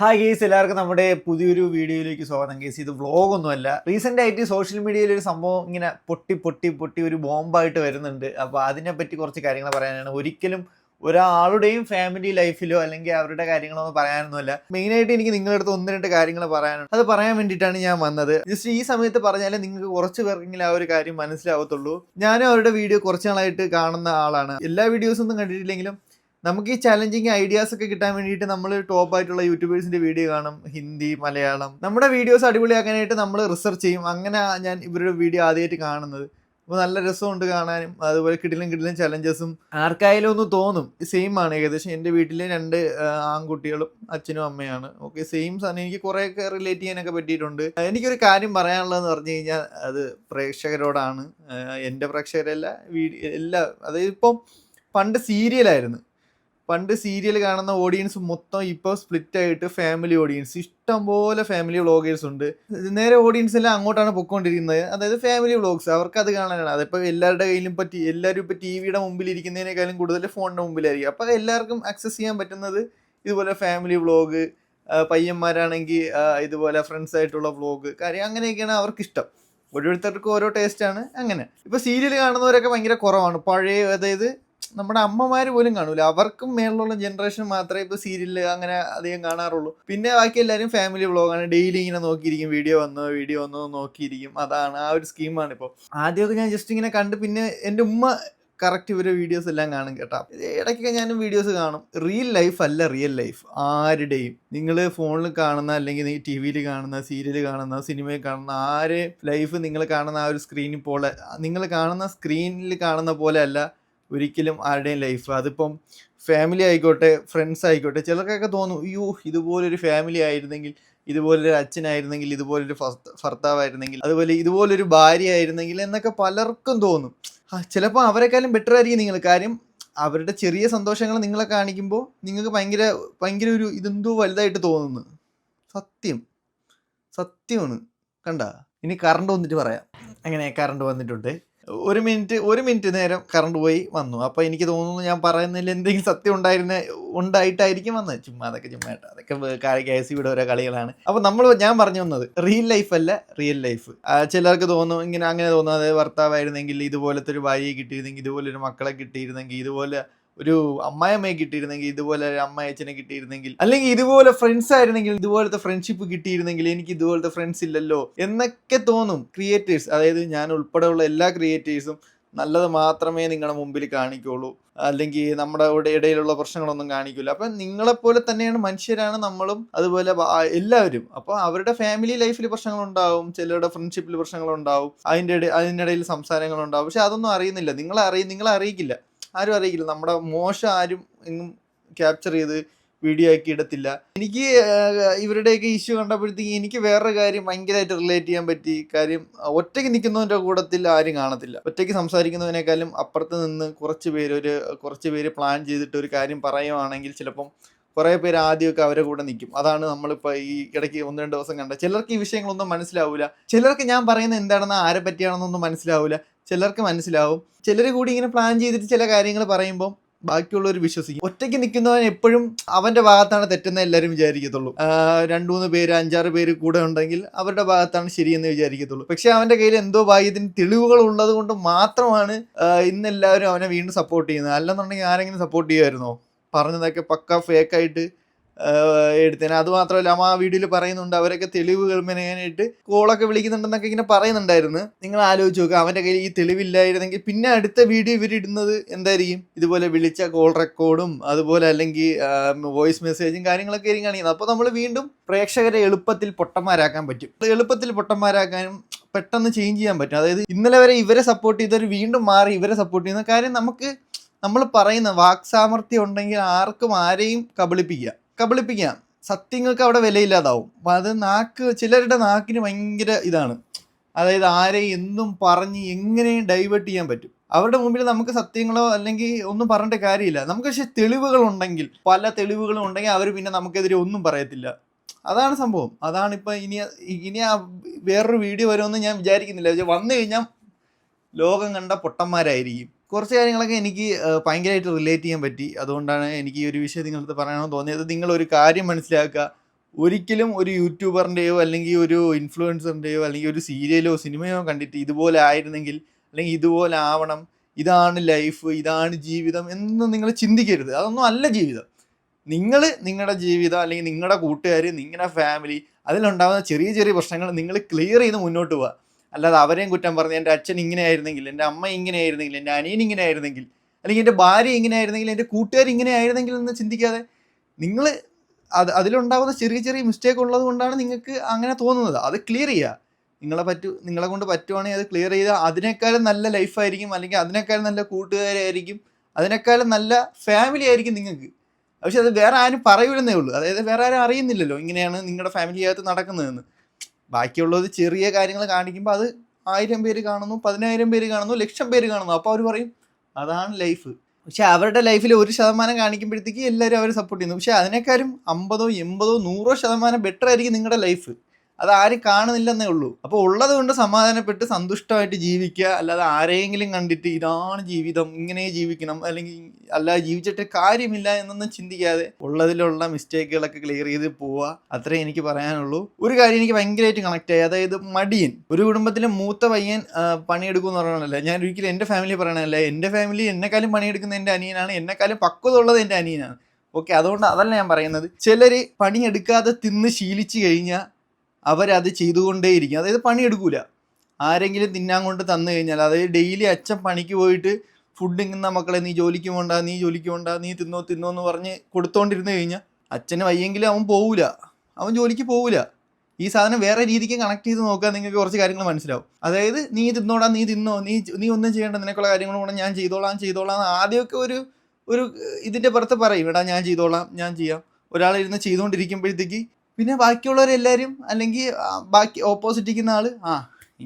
Hi guys എല്ലാവർക്കും നമ്മുടെ പുതിയൊരു വീഡിയോയിലേക്ക് സ്വാഗതം. ഗേസ് ഇത് വ്ളോഗൊന്നുമല്ല റീസെന്റ് ആയിട്ട് സോഷ്യൽ മീഡിയയിൽ ഒരു സംഭവം ഇങ്ങനെ പൊട്ടി പൊട്ടി പൊട്ടി ഒരു ബോംബായിട്ട് വരുന്നുണ്ട്. അപ്പോൾ അതിനെപ്പറ്റി കുറച്ച് കാര്യങ്ങൾ പറയാനാണ്. ഒരിക്കലും ഒരാളുടെയും ഫാമിലി ലൈഫിലോ അല്ലെങ്കിൽ അവരുടെ കാര്യങ്ങളോ ഒന്നും പറയാനൊന്നുമല്ല മെയിനായിട്ട് എനിക്ക് നിങ്ങളുടെ അടുത്ത് ഒന്ന് രണ്ട് കാര്യങ്ങൾ പറയാനുണ്ട് അത് പറയാൻ വേണ്ടിയിട്ടാണ് ഞാൻ വന്നത്. ജസ്റ്റ് ഈ സമയത്ത് പറഞ്ഞാലേ നിങ്ങൾക്ക് കുറച്ച് പേർക്കെങ്കിലും ആ ഒരു കാര്യം മനസ്സിലാവത്തുള്ളൂ. ഞാനും അവരുടെ വീഡിയോ കുറച്ച് നാളായിട്ട് കാണുന്ന ആളാണ്. എല്ലാ വീഡിയോസും ഒന്നും കണ്ടിട്ടില്ലെങ്കിലും നമുക്ക് ഈ ചലഞ്ചിങ് ഐഡിയാസ് ഒക്കെ കിട്ടാൻ വേണ്ടിയിട്ട് നമ്മൾ ടോപ്പ് ആയിട്ടുള്ള യൂട്യൂബേഴ്സിന്റെ വീഡിയോ കാണും ഹിന്ദി മലയാളം. നമ്മുടെ വീഡിയോസ് അടിപൊളിയാക്കാനായിട്ട് നമ്മൾ റിസർച്ച് ചെയ്യും. അങ്ങനെ ഞാൻ ഇവരുടെ വീഡിയോ ആദ്യമായിട്ട് കാണുന്നത്. അപ്പോൾ നല്ല രസമുണ്ട് കാണാനും. അതുപോലെ കിടിലും കിടിലും ചലഞ്ചസും ആർക്കായാലും ഒന്ന് തോന്നും. സെയിം ആണ് ഏകദേശം. എന്റെ വീട്ടിൽ രണ്ട് ആൺകുട്ടികളും അച്ഛനും അമ്മയാണ്. ഓക്കെ സെയിം സാധനം എനിക്ക് കുറേയൊക്കെ റിലേറ്റ് ചെയ്യാനൊക്കെ പറ്റിയിട്ടുണ്ട്. എനിക്കൊരു കാര്യം പറയാനുള്ളതെന്ന് പറഞ്ഞു കഴിഞ്ഞാൽ അത് പ്രേക്ഷകരോടാണ്. എന്റെ പ്രേക്ഷകരല്ല വീഡിയോ എല്ലാ അതായത് ഇപ്പം പണ്ട് സീരിയലായിരുന്നു പണ്ട് സീരിയൽ കാണുന്ന ഓഡിയൻസ് മൊത്തം ഇപ്പോൾ സ്പ്ലിറ്റ് ആയിട്ട് ഫാമിലി ഓഡിയൻസ് ഇഷ്ടം പോലെ ഫാമിലി വ്ളോഗേഴ്സ് ഉണ്ട്. നേരെ ഓഡിയൻസ് എല്ലാം അങ്ങോട്ടാണ് പൊയ്ക്കൊണ്ടിരിക്കുന്നത്. അതായത് ഫാമിലി വ്ളോഗ്സ് അവർക്ക് അത് കാണാനാണ്. അതിപ്പോൾ എല്ലാവരുടെ കയ്യിലും പറ്റി എല്ലാവരും ഇപ്പോൾ ടി വിയുടെ മുമ്പിൽ ഇരിക്കുന്നതിനേക്കാളും കൂടുതൽ ഫോണിന്റെ മുമ്പിലായിരിക്കും. അപ്പോൾ എല്ലാവർക്കും ആക്സസ് ചെയ്യാൻ പറ്റുന്നത് ഇതുപോലെ ഫാമിലി വ്ളോഗ് പയ്യന്മാരാണെങ്കിൽ ഇതുപോലെ ഫ്രണ്ട്സ് ആയിട്ടുള്ള വ്ളോഗ് കാര്യം അങ്ങനെയൊക്കെയാണ് അവർക്ക് ഇഷ്ടം ഓരോരുത്തർക്കും ഓരോ ടേസ്റ്റാണ് അങ്ങനെ. ഇപ്പോൾ സീരിയൽ കാണുന്നവരൊക്കെ ഭയങ്കര കുറവാണ്. പഴയ അതായത് നമ്മുടെ അമ്മമാർ പോലും കാണൂല. അവർക്കും മേളിലുള്ള ജനറേഷൻ മാത്രമേ ഇപ്പോൾ സീരിയൽ അങ്ങനെ അധികം കാണാറുള്ളൂ. പിന്നെ ബാക്കി എല്ലാവരും ഫാമിലി വ്ളോഗാണ് ഡെയിലി ഇങ്ങനെ നോക്കിയിരിക്കും. വീഡിയോ വന്നോ വീഡിയോ വന്നോ നോക്കിയിരിക്കും. അതാണ് ആ ഒരു സ്കീമാണ് ഇപ്പോൾ ആദ്യമൊക്കെ ഞാൻ ജസ്റ്റ് ഇങ്ങനെ കണ്ട് പിന്നെ എന്റെ ഉമ്മ കറക്റ്റ് ഇവരെ വീഡിയോസ് എല്ലാം കാണും കേട്ടോ. ഇടയ്ക്കൊക്കെ ഞാനും വീഡിയോസ് കാണും. റിയൽ ലൈഫ് അല്ല റിയൽ ലൈഫ് ആരുടെയും. നിങ്ങൾ ഫോണിൽ കാണുന്ന അല്ലെങ്കിൽ ടി വിയിൽ കാണുന്ന സീരിയൽ കാണുന്ന സിനിമയിൽ കാണുന്ന ആരെ ലൈഫ് നിങ്ങൾ കാണുന്ന ആ ഒരു സ്ക്രീനിൽ പോലെ നിങ്ങൾ കാണുന്ന സ്ക്രീനിൽ കാണുന്ന പോലെ അല്ല ഒരിക്കലും ആരുടെയും ലൈഫ് അതിപ്പം ഫാമിലി ആയിക്കോട്ടെ ഫ്രണ്ട്സ് ആയിക്കോട്ടെ ചിലർക്കൊക്കെ തോന്നും അയ്യോ ഇതുപോലൊരു ഫാമിലി ആയിരുന്നെങ്കിൽ ഇതുപോലൊരു അച്ഛനായിരുന്നെങ്കിൽ ഇതുപോലൊരു ഭർത്ത- ഭർത്താവായിരുന്നെങ്കിൽ അതുപോലെ ഇതുപോലൊരു ഭാര്യ ആയിരുന്നെങ്കിൽ എന്നൊക്കെ പലർക്കും തോന്നും. ചിലപ്പോൾ അവരെക്കാളും ബെറ്റർ ആയിരിക്കും നിങ്ങൾ. കാര്യം അവരുടെ ചെറിയ സന്തോഷങ്ങൾ നിങ്ങളെ കാണിക്കുമ്പോൾ നിങ്ങൾക്ക് ഭയങ്കര ഭയങ്കര ഒരു ഇതെന്തോ വലുതായിട്ട് തോന്നുന്നു. സത്യം. സത്യമാണ്. കണ്ട? ഇനി കറണ്ട് വന്നിട്ട് പറയാം. അങ്ങനെ കറണ്ട് വന്നിട്ടുണ്ട്. ഒരു മിനിറ്റ് ഒരു മിനിറ്റ് നേരം കറണ്ട് പോയി വന്നു. അപ്പോൾ എനിക്ക് തോന്നുന്നു ഞാൻ പറയുന്നതിൽ എന്തെങ്കിലും സത്യം ഉണ്ടായിരുന്ന ഉണ്ടായിട്ടായിരിക്കും വന്നത്. ചുമ്മാ അതൊക്കെ ചുമ്മാ അതൊക്കെ കെ സി ഇവിടെ ഓരോ കളികളാണ്. അപ്പോൾ നമ്മൾ ഞാൻ പറഞ്ഞു വന്നത് റിയൽ ലൈഫ് അല്ല റിയൽ ലൈഫ് ചിലർക്ക് തോന്നും ഇങ്ങനെ അങ്ങനെ തോന്നും അതായത് ഭർത്താവായിരുന്നെങ്കിൽ ഇതുപോലത്തെ ഒരു ഭാര്യയെ കിട്ടിയിരുന്നെങ്കിൽ ഇതുപോലെ ഒരു മക്കളെ കിട്ടിയിരുന്നെങ്കിൽ ഇതുപോലെ ഒരു അമ്മായിയമ്മയെ കിട്ടിയിരുന്നെങ്കിൽ ഇതുപോലെ ഒരു അമ്മായച്ചനെ കിട്ടിയിരുന്നെങ്കിൽ അല്ലെങ്കിൽ ഇതുപോലെ ഫ്രണ്ട്സ് ആയിരുന്നെങ്കിൽ ഇതുപോലത്തെ ഫ്രണ്ട്ഷിപ്പ് കിട്ടിയിരുന്നെങ്കിൽ എനിക്ക് ഇതുപോലത്തെ ഫ്രണ്ട്സ് ഇല്ലല്ലോ എന്നൊക്കെ തോന്നും ക്രിയേറ്റേഴ്സ് അതായത് ഞാൻ ഉൾപ്പെടെയുള്ള എല്ലാ ക്രിയേറ്റേഴ്സും നല്ലത് മാത്രമേ നിങ്ങളുടെ മുമ്പിൽ കാണിക്കുള്ളൂ. അല്ലെങ്കിൽ നമ്മുടെ ഇടയിലുള്ള പ്രശ്നങ്ങളൊന്നും കാണിക്കില്ല അപ്പം നിങ്ങളെപ്പോലെ തന്നെയാണ് മനുഷ്യരാണ് നമ്മളും അതുപോലെ എല്ലാവരും. അപ്പോൾ അവരുടെ ഫാമിലി ലൈഫിൽ പ്രശ്നങ്ങളുണ്ടാവും ചിലരുടെ ഫ്രണ്ട്ഷിപ്പിൽ പ്രശ്നങ്ങളുണ്ടാവും അതിന്റെ അതിനിടയിൽ സംസാരങ്ങളുണ്ടാവും. പക്ഷെ അതൊന്നും അറിയുന്നില്ല. നിങ്ങളെ അറിയ നിങ്ങളെ അറിയിക്കില്ല. ആരും അറിയിക്കില്ല. നമ്മുടെ മോശം ആരും എങ്ങും ക്യാപ്ചർ ചെയ്ത് വീഡിയോ ആക്കി ഇടത്തില്ല. എനിക്ക് ഇവരുടെയൊക്കെ ഇഷ്യൂ കണ്ടപ്പോഴത്തേക്ക് എനിക്ക് വേറൊരു കാര്യം ഭയങ്കരമായിട്ട് റിലേറ്റ് ചെയ്യാൻ പറ്റി. കാര്യം ഒറ്റയ്ക്ക് നിൽക്കുന്നവന്റെ കൂടത്തിൽ ആരും കാണത്തില്ല. ഒറ്റയ്ക്ക് സംസാരിക്കുന്നതിനേക്കാളും അപ്പുറത്ത് നിന്ന് കുറച്ച് പേര് ഒരു കുറച്ച് പേര് പ്ലാൻ ചെയ്തിട്ട് ഒരു കാര്യം പറയുവാണെങ്കിൽ ചിലപ്പം കുറേ പേര് ആദ്യമൊക്കെ അവരെ കൂടെ നിൽക്കും. അതാണ് നമ്മളിപ്പോൾ ഈ ഇടയ്ക്ക് ഒന്ന് രണ്ട് ദിവസം കണ്ട. ചിലർക്ക് ഈ വിഷയങ്ങളൊന്നും മനസ്സിലാവില്ല ചിലർക്ക് ഞാൻ പറയുന്നത് എന്താണെന്ന് ആരെ പറ്റിയാണെന്നൊന്നും മനസ്സിലാവില്ല ചിലർക്ക് മനസ്സിലാവും. ചിലർ കൂടി ഇങ്ങനെ പ്ലാൻ ചെയ്തിട്ട് ചില കാര്യങ്ങൾ പറയുമ്പോൾ ബാക്കിയുള്ളവർ വിശ്വസിക്കും. ഒറ്റയ്ക്ക് നിൽക്കുന്നവൻ എപ്പോഴും അവന്റെ ഭാഗത്താണ് തെറ്റെന്ന് എല്ലാവരും വിചാരിക്കത്തുള്ളൂ. രണ്ട് മൂന്ന് പേര് അഞ്ചാറ് പേര് കൂടെ ഉണ്ടെങ്കിൽ അവരുടെ ഭാഗത്താണ് ശരിയെന്ന് വിചാരിക്കത്തുള്ളൂ. പക്ഷേ അവന്റെ കയ്യിൽ എന്തോ ഭാഗ്യത്തിന് തെളിവുകൾ ഉള്ളത് കൊണ്ട് മാത്രമാണ് ഇന്ന് എല്ലാവരും അവനെ വീണ്ടും സപ്പോർട്ട് ചെയ്യുന്നത്. അല്ലെന്നുണ്ടെങ്കിൽ ആരെങ്കിലും സപ്പോർട്ട് ചെയ്യുമായിരുന്നോ? പറഞ്ഞതൊക്കെ പക്ക ഫേക്കായിട്ട് എടുത്തേനെ. അത് മാത്രമല്ല ആ വീഡിയോയിൽ പറയുന്നുണ്ട് അവരൊക്കെ തെളിവുകൾ മെനയാനായിട്ട് കോളൊക്കെ വിളിക്കുന്നുണ്ടെന്നൊക്കെ ഇങ്ങനെ പറയുന്നുണ്ടായിരുന്നു. നിങ്ങൾ ആലോചിച്ച് നോക്കുക അവന്റെ കയ്യിൽ ഈ തെളിവില്ലായിരുന്നെങ്കിൽ പിന്നെ അടുത്ത വീഡിയോ ഇവരിടുന്നത് എന്തായിരിക്കും? ഇതുപോലെ വിളിച്ച കോൾ റെക്കോർഡും അതുപോലെ അല്ലെങ്കിൽ വോയിസ് മെസ്സേജും കാര്യങ്ങളൊക്കെ ആയിരിക്കും കാണിക്കുന്നത്. അപ്പോൾ നമ്മൾ വീണ്ടും പ്രേക്ഷകരെ എളുപ്പത്തിൽ പൊട്ടന്മാരാക്കാൻ പറ്റും. എളുപ്പത്തിൽ പൊട്ടന്മാരാക്കാനും പെട്ടെന്ന് ചേഞ്ച് ചെയ്യാൻ പറ്റും. അതായത് ഇന്നലെ വരെ ഇവരെ സപ്പോർട്ട് ചെയ്തവർ വീണ്ടും മാറി ഇവരെ സപ്പോർട്ട് ചെയ്യുന്ന കാര്യം നമുക്ക് നമ്മൾ പറയുന്ന വാക്സാമർത്ഥ്യം ഉണ്ടെങ്കിൽ ആർക്കും ആരെയും കബളിപ്പിക്കാം കബളിപ്പിക്കാം. സത്യങ്ങൾക്ക് അവിടെ വിലയില്ലാതാവും. അപ്പം അത് നാക്ക് ചിലരുടെ നാക്കിന് ഭയങ്കര ഇതാണ്. അതായത് ആരെയും എന്നും പറഞ്ഞ് എങ്ങനെയും ഡൈവേർട്ട് ചെയ്യാൻ പറ്റും. അവരുടെ മുമ്പിൽ നമുക്ക് സത്യങ്ങളോ അല്ലെങ്കിൽ ഒന്നും പറഞ്ഞിട്ട് കാര്യമില്ല. നമുക്ക് പക്ഷേ തെളിവുകളുണ്ടെങ്കിൽ പല തെളിവുകളും ഉണ്ടെങ്കിൽ അവർ പിന്നെ നമുക്കെതിരെ ഒന്നും പറയത്തില്ല. അതാണ് സംഭവം. അതാണ് ഇപ്പം ഇനി ഇനി ആ വേറൊരു വീഡിയോ വരുമെന്ന് ഞാൻ വിചാരിക്കുന്നില്ല. പക്ഷെ വന്നു കഴിഞ്ഞാൽ ലോകം കണ്ട പൊട്ടന്മാരായിരിക്കും. കുറച്ച് കാര്യങ്ങളൊക്കെ എനിക്ക് ഭയങ്കരമായിട്ട് റിലേറ്റ് ചെയ്യാൻ പറ്റി. അതുകൊണ്ടാണ് എനിക്ക് ഈ ഒരു വിഷയം നിങ്ങളടുത്ത് പറയണമെന്ന് തോന്നിയത്. നിങ്ങൾ ഒരു കാര്യം മനസ്സിലാക്കുക. ഒരിക്കലും ഒരു യൂട്യൂബറിന്റെയോ അല്ലെങ്കിൽ ഒരു ഇൻഫ്ലുവൻസറിന്റെയോ അല്ലെങ്കിൽ ഒരു സീരിയലോ സിനിമയോ കണ്ടിട്ട് ഇതുപോലെ ആയിരുന്നെങ്കിൽ അല്ലെങ്കിൽ ഇതുപോലെ ആവണം ഇതാണ് ലൈഫ് ഇതാണ് ജീവിതം എന്ന് നിങ്ങൾ ചിന്തിക്കരുത്. അതൊന്നും അല്ല ജീവിതം. നിങ്ങൾ നിങ്ങളുടെ ജീവിതം അല്ലെങ്കിൽ നിങ്ങളുടെ കൂട്ടുകാർ നിങ്ങളുടെ ഫാമിലി അതിലുണ്ടാകുന്ന ചെറിയ ചെറിയ പ്രശ്നങ്ങൾ നിങ്ങൾ ക്ലിയർ ചെയ്ത് മുന്നോട്ട് പോവുക. അല്ലാതെ അവരെയും കുറ്റം പറഞ്ഞ് എന്റെ അച്ഛൻ ഇങ്ങനെ ആയിരുന്നെങ്കിൽ എന്റെ അമ്മ ഇങ്ങനെ ആയിരുന്നെങ്കിൽ എന്റെ അനിയൻ ഇങ്ങനെ ആയിരുന്നെങ്കിൽ അല്ലെങ്കിൽ എന്റെ ഭാര്യ ഇങ്ങനെ ആയിരുന്നെങ്കിൽ എന്റെ കൂട്ടുകാർ ഇങ്ങനെ ആയിരുന്നെങ്കിൽ എന്ന് ചിന്തിക്കാതെ നിങ്ങൾ അത് അതിലുണ്ടാകുന്ന ചെറിയ ചെറിയ മിസ്റ്റേക്ക് ഉള്ളത് കൊണ്ടാണ് നിങ്ങൾക്ക് അങ്ങനെ തോന്നുന്നത്. അത് ക്ലിയർ ചെയ്യുക നിങ്ങളെ പറ്റു നിങ്ങളെ കൊണ്ട് പറ്റുവാണെങ്കിൽ അത് ക്ലിയർ ചെയ്താൽ അതിനേക്കാളും നല്ല ലൈഫായിരിക്കും അല്ലെങ്കിൽ അതിനേക്കാളും നല്ല കൂട്ടുകാരായിരിക്കും അതിനേക്കാളും നല്ല ഫാമിലി ആയിരിക്കും നിങ്ങൾക്ക്. പക്ഷെ അത് വേറെ ആരും പറയൂലെന്നേ ഉള്ളൂ. അതായത് വേറെ ആരും അറിയുന്നില്ലല്ലോ ഇങ്ങനെയാണ് നിങ്ങളുടെ ഫാമിലി അകത്ത് നടക്കുന്നതെന്ന്. ബാക്കിയുള്ളത് ചെറിയ കാര്യങ്ങൾ കാണിക്കുമ്പോൾ അത് ആയിരം പേര് കാണുന്നു പതിനായിരം പേര് കാണുന്നു ലക്ഷം പേര് കാണുന്നു. അപ്പോൾ അവർ പറയും അതാണ് ലൈഫ്. പക്ഷേ അവരുടെ ലൈഫിൽ ഒരു ശതമാനം കാണിക്കുമ്പോഴത്തേക്ക് എല്ലാവരും അവരെ സപ്പോർട്ട് ചെയ്യുന്നു. പക്ഷെ അതിനേക്കാളും അമ്പതോ എൺപതോ നൂറോ ശതമാനം ബെറ്റർ ആയിരിക്കും നിങ്ങളുടെ ലൈഫ്. അത് ആരും കാണുന്നില്ലെന്നേ ഉള്ളൂ. അപ്പോൾ ഉള്ളത് കൊണ്ട് സമാധാനപ്പെട്ട് സന്തുഷ്ടമായിട്ട് ജീവിക്കുക അല്ലാതെ ആരെയെങ്കിലും കണ്ടിട്ട് ഇതാണ് ജീവിതം ഇങ്ങനെ ജീവിക്കണം അല്ലെങ്കിൽ അല്ലാതെ ജീവിച്ചിട്ട് കാര്യമില്ല എന്നൊന്നും ചിന്തിക്കാതെ ഉള്ളതിലുള്ള മിസ്റ്റേക്കുകളൊക്കെ ക്ലിയർ ചെയ്ത് പോവുക. അത്രേ എനിക്ക് പറയാനുള്ളൂ. ഒരു കാര്യം എനിക്ക് ഭയങ്കരമായിട്ട് കണക്ട് ആയി. അതായത് മടിയൻ. ഒരു കുടുംബത്തിലെ മൂത്ത പയ്യൻ പണിയെടുക്കുമെന്ന് പണിയെടുക്കും എന്ന് ഞാൻ ഒരിക്കലും എന്റെ ഫാമിലി പറയണല്ലേ എന്റെ ഫാമിലി എന്നെക്കാളും പണിയെടുക്കുന്ന എന്റെ അനിയനാണ്. എന്നെക്കാളും പക്വത ഉള്ളത് എന്റെ അനിയനാണ്. ഓക്കെ അതുകൊണ്ട് അതല്ല ഞാൻ പറയുന്നത്. ചിലർ പണിയെടുക്കാതെ തിന്ന് ശീലിച്ചു കഴിഞ്ഞാൽ അവരത് ചെയ്തുകൊണ്ടേയിരിക്കും. അതായത് പണിയെടുക്കൂല. ആരെങ്കിലും തിന്നാൻ കൊണ്ട് തന്നു കഴിഞ്ഞാൽ അതായത് ഡെയിലി അച്ഛൻ പണിക്ക് പോയിട്ട് ഫുഡ് ഇങ്ങുന്ന മക്കളെ നീ ജോലിക്ക് പോണ്ട നീ ജോലിക്ക് പോണ്ട നീ തിന്നോ തിന്നോ എന്ന് പറഞ്ഞ് കൊടുത്തോണ്ടിരുന്നു കഴിഞ്ഞാൽ അച്ഛന് വയ്യെങ്കിലും അവൻ പോവില്ല അവൻ ജോലിക്ക് പോവില്ല ഈ സാധനം വേറെ രീതിക്ക് കണക്ട് ചെയ്ത് നോക്കാൻ നിങ്ങൾക്ക് കുറച്ച് കാര്യങ്ങൾ മനസ്സിലാവും. അതായത് നീ തിന്നോടാ നീ തിന്നോ നീ നീ ഒന്നും ചെയ്യേണ്ട നിനക്കുള്ള കാര്യങ്ങൾ കൂടെ ഞാൻ ചെയ്തോളാം ചെയ്തോളാം ആദ്യമൊക്കെ ഒരു ഒരു ഇതിന്റെ പുറത്ത് പറയും. എടാ ഞാൻ ചെയ്തോളാം ഞാൻ ചെയ്യാം. ഒരാളിരുന്ന് ചെയ്തുകൊണ്ടിരിക്കുമ്പോഴത്തേക്ക് പിന്നെ ബാക്കിയുള്ളവരെല്ലാവരും അല്ലെങ്കിൽ ബാക്കി ഓപ്പോസിറ്റ് ഇരിക്കുന്ന ആൾ ആ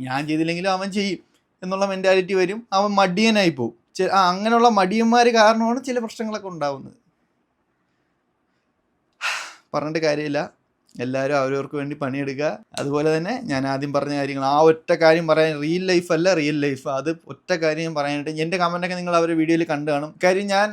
ഞാൻ ചെയ്തില്ലെങ്കിലും അവൻ ചെയ്യും എന്നുള്ള മെന്റാലിറ്റി വരും. അവൻ മടിയനായി പോകും ആ അങ്ങനെയുള്ള മടിയന്മാർ കാരണമാണ് ചില പ്രശ്നങ്ങളൊക്കെ ഉണ്ടാവുന്നത്. പറഞ്ഞിട്ട് കാര്യമില്ല. എല്ലാവരും അവരവർക്ക് വേണ്ടി പണിയെടുക്കുക. അതുപോലെ തന്നെ ഞാൻ ആദ്യം പറഞ്ഞ കാര്യങ്ങൾ ആ ഒറ്റ കാര്യം പറയാൻ റിയൽ ലൈഫ് അല്ല റിയൽ ലൈഫ് അത് ഒറ്റ കാര്യം പറയാനായിട്ട് എന്റെ കമന്റൊക്കെ നിങ്ങൾ അവരുടെ വീഡിയോയിൽ കണ്ടു കാണും. കാര്യം ഞാൻ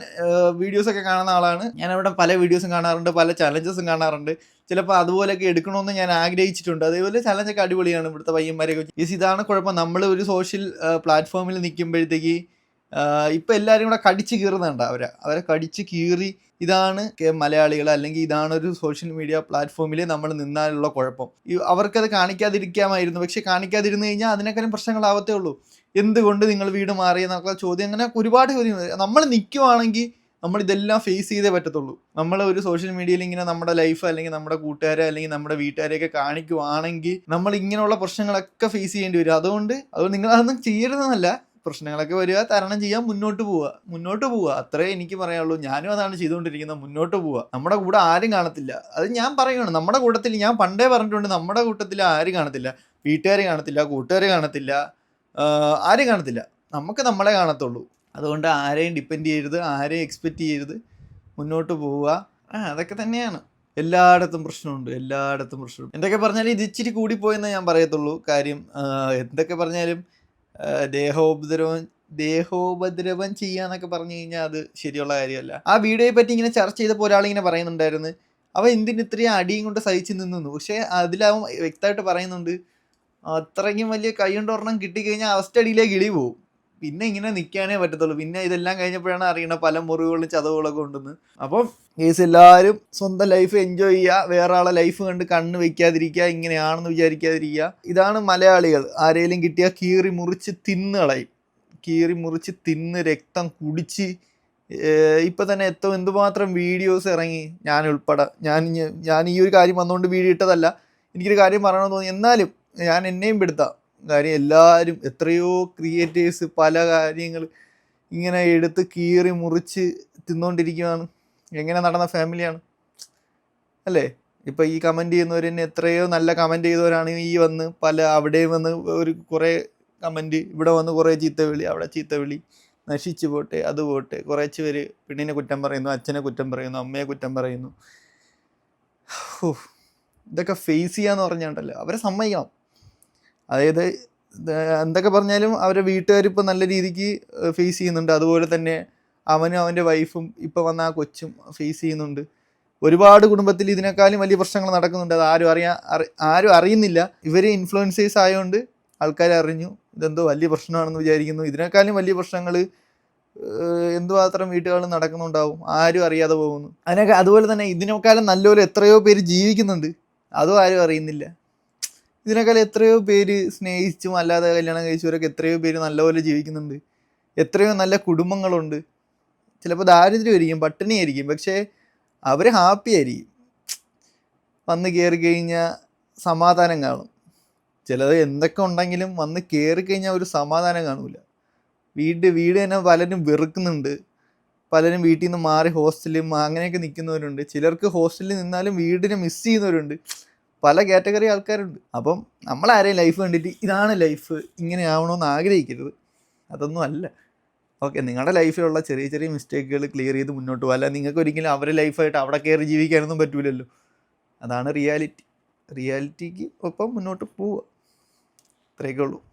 വീഡിയോസൊക്കെ കാണുന്ന ആളാണ്. ഞാൻ അവിടെ പല വീഡിയോസും കാണാറുണ്ട് പല ചലഞ്ചസും കാണാറുണ്ട്. ചിലപ്പോൾ അതുപോലെയൊക്കെ എടുക്കണമെന്ന് ഞാൻ ആഗ്രഹിച്ചിട്ടുണ്ട്. അതേപോലെ ചലഞ്ചൊക്കെ അടിപൊളിയാണ് ഇവിടുത്തെ പയ്യന്മാരെയൊക്കെ ഈസ് ഇതാണ് കുഴപ്പം. നമ്മൾ ഒരു സോഷ്യൽ പ്ലാറ്റ്ഫോമിൽ നിൽക്കുമ്പോഴത്തേക്ക് ഇപ്പം എല്ലാവരും കൂടെ കടിച്ച് കീറുന്നുണ്ട് അവരെ. അവരെ കടിച്ച് കീറി ഇതാണ് മലയാളികൾ അല്ലെങ്കിൽ ഇതാണ് ഒരു സോഷ്യൽ മീഡിയ പ്ലാറ്റ്ഫോമിൽ നമ്മൾ നിന്നാലുള്ള കുഴപ്പം. അവർക്കത് കാണിക്കാതിരിക്കാമായിരുന്നു. പക്ഷെ കാണിക്കാതിരുന്നു കഴിഞ്ഞാൽ അതിനേക്കാളും പ്രശ്നങ്ങളാവത്തേ ഉള്ളൂ. എന്തുകൊണ്ട് നിങ്ങൾ വീട് മാറി എന്നൊക്കെ ചോദ്യം അങ്ങനെ ഒരുപാട് ചോദ്യം നമ്മൾ നിൽക്കുവാണെങ്കിൽ നമ്മൾ ഇതെല്ലാം ഫേസ് ചെയ്തേ പറ്റത്തുള്ളൂ. നമ്മൾ ഒരു സോഷ്യൽ മീഡിയയിൽ ഇങ്ങനെ നമ്മുടെ ലൈഫ് അല്ലെങ്കിൽ നമ്മുടെ കൂട്ടുകാരെ അല്ലെങ്കിൽ നമ്മുടെ വീട്ടുകാരെയൊക്കെ കാണിക്കുവാണെങ്കിൽ നമ്മൾ ഇങ്ങനെയുള്ള പ്രശ്നങ്ങളൊക്കെ ഫേസ് ചെയ്യേണ്ടി വരും. അതുകൊണ്ട് അതുകൊണ്ട് നിങ്ങൾ അതൊന്നും ചെയ്യരുതെന്നല്ല. പ്രശ്നങ്ങളൊക്കെ വരിക തരണം ചെയ്യാൻ മുന്നോട്ട് പോവുക. മുന്നോട്ട് പോവുക. അത്രേ എനിക്ക് പറയാനുള്ളൂ. ഞാനും അതാണ് ചെയ്തുകൊണ്ടിരിക്കുന്നത്. മുന്നോട്ട് പോവുക. നമ്മുടെ കൂടെ ആരും കാണത്തില്ല. അത് ഞാൻ പറയുകയാണ് നമ്മുടെ കൂട്ടത്തിൽ ഞാൻ പണ്ടേ പറഞ്ഞിട്ടുണ്ട് നമ്മുടെ കൂട്ടത്തിൽ ആരും കാണത്തില്ല. വീട്ടുകാർ കാണത്തില്ല കൂട്ടുകാർ കാണത്തില്ല ആരും കാണത്തില്ല. നമുക്ക് നമ്മളെ കാണത്തുള്ളൂ. അതുകൊണ്ട് ആരെയും ഡിപ്പെൻഡ് ചെയ്യരുത് ആരെയും എക്സ്പെക്റ്റ് ചെയ്യരുത്. മുന്നോട്ട് പോവുക. ആ അതൊക്കെ തന്നെയാണ്. എല്ലായിടത്തും പ്രശ്നമുണ്ട്. എല്ലായിടത്തും പ്രശ്നമുണ്ട്. എന്തൊക്കെ പറഞ്ഞാലും ഇത് ഇച്ചിരി കൂടിപ്പോയെന്ന് ഞാൻ പറയത്തുള്ളൂ. കാര്യം എന്തൊക്കെ പറഞ്ഞാലും ദേഹോപദ്രവം ദേഹോപദ്രവം ചെയ്യാന്നൊക്കെ പറഞ്ഞു കഴിഞ്ഞാൽ അത് ശരിയുള്ള കാര്യമല്ല. ആ വീഡിയോയെ പറ്റി ഇങ്ങനെ ചർച്ച ചെയ്തപ്പോൾ ഒരാളിങ്ങനെ പറയുന്നുണ്ടായിരുന്നു. അവ എന്തിന് ഇത്രയും അടിയും കൊണ്ട് സഹിച്ചു നിന്നു പക്ഷേ അതിലാവും വ്യക്തമായിട്ട് പറയുന്നുണ്ട് അത്രയ്ക്കും വലിയ കൈ ഒരെണ്ണം കിട്ടിക്കഴിഞ്ഞാൽ അവസ്ഥ അടിയിലേക്ക് ഇളി പോവും. പിന്നെ ഇങ്ങനെ നിൽക്കാനേ പറ്റത്തുള്ളൂ. പിന്നെ ഇതെല്ലാം കഴിഞ്ഞപ്പോഴാണ് അറിയണ പല മുറിവുകളും ചതവുകളൊക്കെ ഉണ്ടെന്ന്. അപ്പം കേസ് എല്ലാവരും സ്വന്തം ലൈഫ് എൻജോയ് ചെയ്യുക. വേറെ ആളെ ലൈഫ് കണ്ട് കണ്ണ് വെക്കാതിരിക്കുക. ഇങ്ങനെയാണെന്ന് വിചാരിക്കാതിരിക്കുക. ഇതാണ് മലയാളികൾ. ആരെങ്കിലും കിട്ടിയാൽ കീറി മുറിച്ച് തിന്ന് കളയും. കീറി മുറിച്ച് തിന്ന് രക്തം കുടിച്ച് ഇപ്പൊ തന്നെ എത്തും എന്തുമാത്രം വീഡിയോസ് ഇറങ്ങി. ഞാൻ ഉൾപ്പെടെ. ഞാൻ ഞാൻ ഈ ഒരു കാര്യം വന്നുകൊണ്ട് വീഡിയോ ഇട്ടതല്ല. എനിക്കൊരു കാര്യം പറയണമെന്ന് തോന്നി. എന്നാലും ഞാൻ എന്നെയും പെടുത്താം. കാര്യം എല്ലാവരും എത്രയോ ക്രിയേറ്റേഴ്സ് പല കാര്യങ്ങൾ ഇങ്ങനെ എടുത്ത് കീറി മുറിച്ച് തിന്നുകൊണ്ടിരിക്കുകയാണ് എങ്ങനെ നടന്ന ഫാമിലിയാണ് അല്ലേ? ഇപ്പോൾ ഈ കമന്റ് ചെയ്യുന്നവർ തന്നെ എത്രയോ നല്ല കമന്റ് ചെയ്തവരാണ് ഈ വന്ന് പല അവിടെയും വന്ന് ഒരു കുറേ കമന്റ് ഇവിടെ വന്ന് കുറേ ചീത്തവിളി അവിടെ ചീത്തവിളി നശിച്ചു പോട്ടെ അത് പോട്ടെ. കുറച്ച് പേര് പെണ്ണിനെ കുറ്റം പറയുന്നു അച്ഛനെ കുറ്റം പറയുന്നു അമ്മയെ കുറ്റം പറയുന്നു. ഇതൊക്കെ ഫേസ് ചെയ്യാന്ന് പറഞ്ഞുണ്ടല്ലോ? അവരെ സമ്മതിക്കണം. അതായത് എന്തൊക്കെ പറഞ്ഞാലും അവരെ വീട്ടുകാർ ഇപ്പം നല്ല രീതിക്ക് ഫേസ് ചെയ്യുന്നുണ്ട്. അതുപോലെ തന്നെ അവനും അവന്റെ വൈഫും ഇപ്പം വന്ന ആ കൊച്ചും ഫേസ് ചെയ്യുന്നുണ്ട്. ഒരുപാട് കുടുംബത്തിൽ ഇതിനേക്കാളും വലിയ പ്രശ്നങ്ങൾ നടക്കുന്നുണ്ട്. അത് ആരും അറിയാ ആരും അറിയുന്നില്ല. ഇവർ ഇൻഫ്ലുവൻസേഴ്സ് ആയതുകൊണ്ട് ആൾക്കാർ അറിഞ്ഞു. ഇതെന്തോ വലിയ പ്രശ്നമാണെന്ന് വിചാരിക്കുന്നു. ഇതിനേക്കാളും വലിയ പ്രശ്നങ്ങൾ എന്തുമാത്രം വീട്ടുകളിൽ നടക്കുന്നുണ്ടാവും. ആരും അറിയാതെ പോകുന്നു. അതിനൊക്കെ അതുപോലെ തന്നെ ഇതിനേക്കാളും നല്ലപോലെ എത്രയോ പേര് ജീവിക്കുന്നുണ്ട്. അതും ആരും അറിയുന്നില്ല. ഇതിനേക്കാളും എത്രയോ പേര് സ്നേഹിച്ചും അല്ലാതെ കല്യാണം കഴിച്ചവരൊക്കെ എത്രയോ പേര് നല്ലപോലെ ജീവിക്കുന്നുണ്ട്. എത്രയോ നല്ല കുടുംബങ്ങളുണ്ട്. ചിലപ്പോൾ ദാരിദ്ര്യമായിരിക്കും പട്ടിണിയായിരിക്കും. പക്ഷേ അവർ ഹാപ്പി ആയിരിക്കും. വന്ന് കയറി കഴിഞ്ഞാൽ സമാധാനം കാണും. ചിലത് എന്തൊക്കെ ഉണ്ടെങ്കിലും വന്ന് കയറി കഴിഞ്ഞാൽ ഒരു സമാധാനം കാണൂല. വീട് വീട് തന്നെ പലരും വെറുക്കുന്നുണ്ട്. പലരും വീട്ടിൽ നിന്ന് മാറി ഹോസ്റ്റലും അങ്ങനെയൊക്കെ നിൽക്കുന്നവരുണ്ട്. ചിലർക്ക് ഹോസ്റ്റലിൽ നിന്നാലും വീടിനെ മിസ് ചെയ്യുന്നവരുണ്ട്. പല കാറ്റഗറി ആൾക്കാരുണ്ട്. അപ്പം നമ്മളാരെയും ലൈഫ് കണ്ടിട്ട് ഇതാണ് ലൈഫ് ഇങ്ങനെ ആവണമെന്ന് ആഗ്രഹിക്കരുത്. അതൊന്നും അല്ല. ഓക്കെ നിങ്ങളുടെ ലൈഫിലുള്ള ചെറിയ ചെറിയ മിസ്റ്റേക്കുകൾ ക്ലിയർ ചെയ്ത് മുന്നോട്ട് പോകുക അല്ല നിങ്ങൾക്ക് ഒരിക്കലും അവരെ ലൈഫായിട്ട് അവിടെ കയറി ജീവിക്കാനൊന്നും പറ്റൂലല്ലോ. അതാണ് റിയാലിറ്റി റിയാലിറ്റിക്ക് ഒപ്പം മുന്നോട്ട് പോവുക. അത്രയൊക്കെ ഉള്ളൂ.